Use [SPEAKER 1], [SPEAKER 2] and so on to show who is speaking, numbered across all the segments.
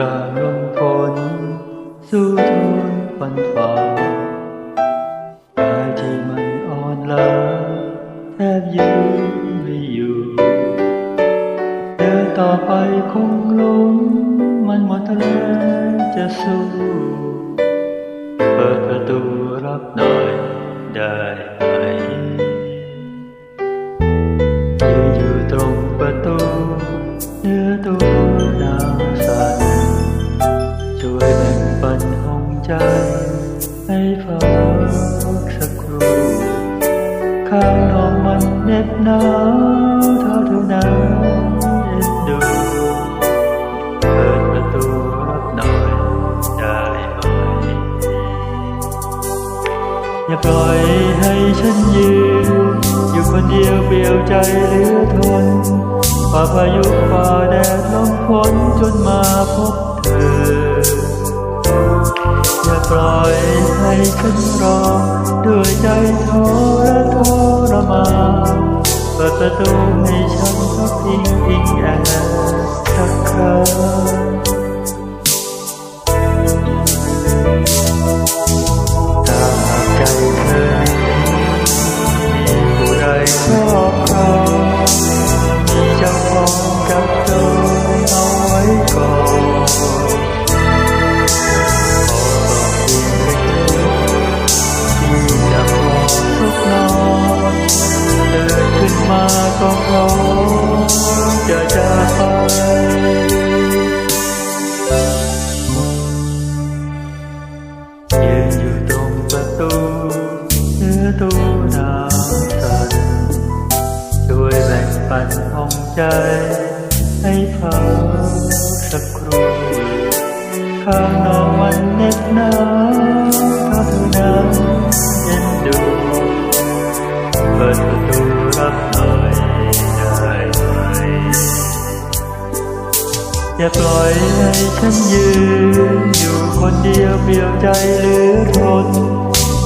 [SPEAKER 1] กางลมฝนสู้ทนฟันฝ่ากายที่มันอ่อนล้าแทบยืนไม่อยู่เดินต่อไปคงล้มมันหมดแรงจะสู้ เปิดประตูรับหน่อยได้ไหม ช่วยแบ่งปันห้องใจให้พักสักครู่ข้างนอกมันเหน็บหนาวเท่าเท่านั้นเอ็นดูเปิดประตูรับหน่อยได้ไหมอย่าปล่อยให้ฉันยืนอยู่คนเดียวเปลี่ยวใจเหลือทนฝ่าพายุฝ่าแดดลมฝนจนมาพบเธอ ฉันรอ ด้วยใจทรทรมานเปิดประตูให้ฉันทักพิงอิงแอบสักครั้ง มาก็พร้อมจะจากไปยืนอยู่ตรงประตูเนื้อตัวหนาวสั่นช่วยแบ่งปันห้องใจ ให้พักสักครู่ข้างนอกมันเหน็บหนาวเท่าเท่านั้นเอ็นดูเปิดประตู อย่าปล่อยให้ฉันยืน อยู่คนเดียวเปลี่ยวใจเหลือทน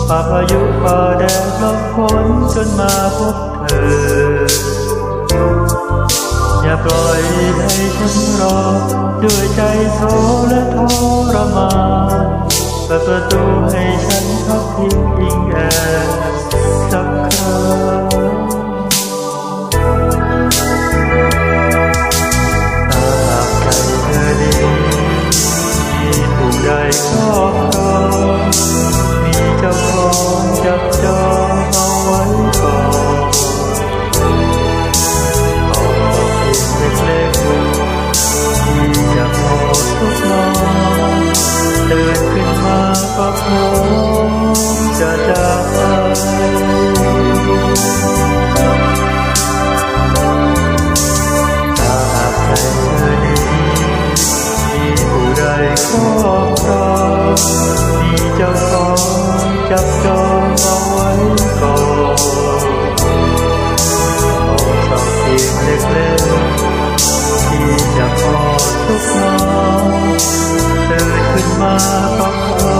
[SPEAKER 1] ฝ่าพายุฝ่าแดดลมฝนจนมาพบเธอ อย่าปล่อยให้ฉันรอ ด้วยใจโทและทรมานเปิดประตูให้ฉันพักพิ เล็กๆที่จะพอทุกน้องเธอขึ้นมาต้องขอ